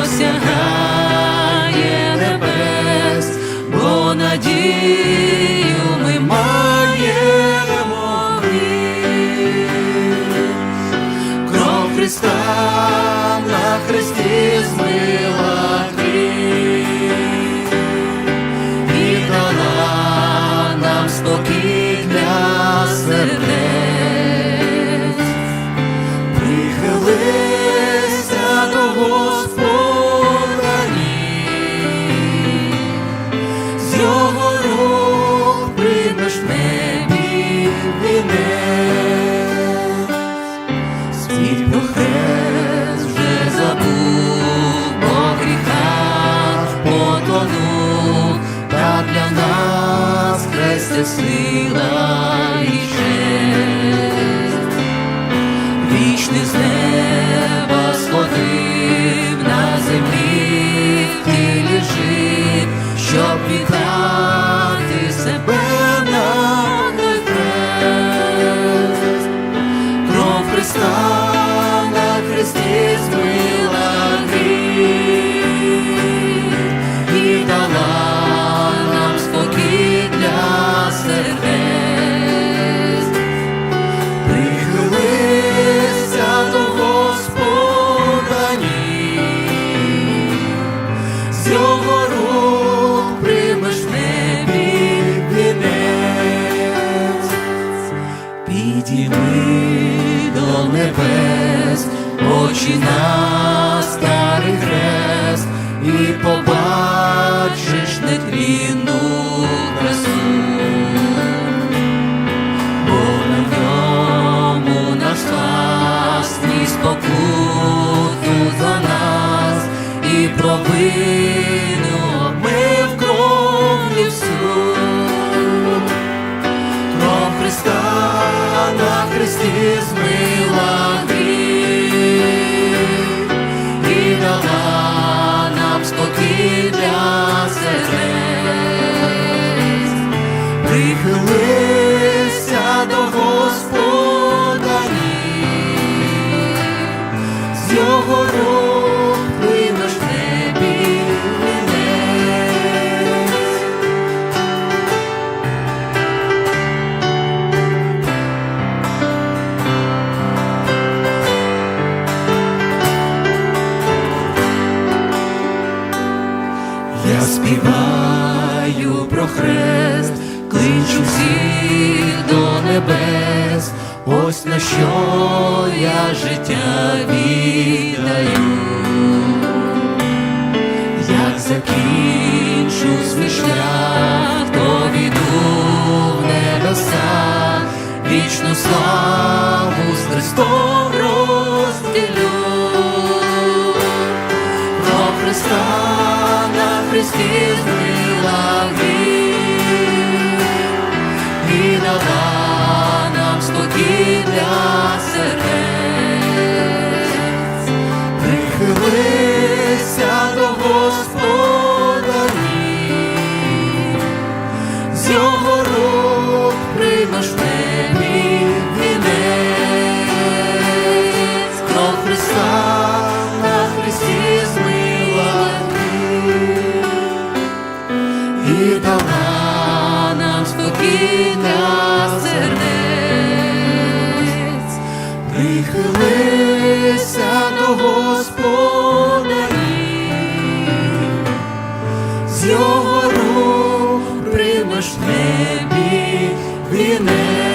досягає небес, бо надію ми маємо кров Христа. до небес, очі на старий хрест і по. is made. співаю про хрест, кличу всіх до небес, ось на що я життя віддаю. Πρισκείσει η Λαβή, η στο κείμενο. прихилися до господарів, з його рук примеш небі вінець.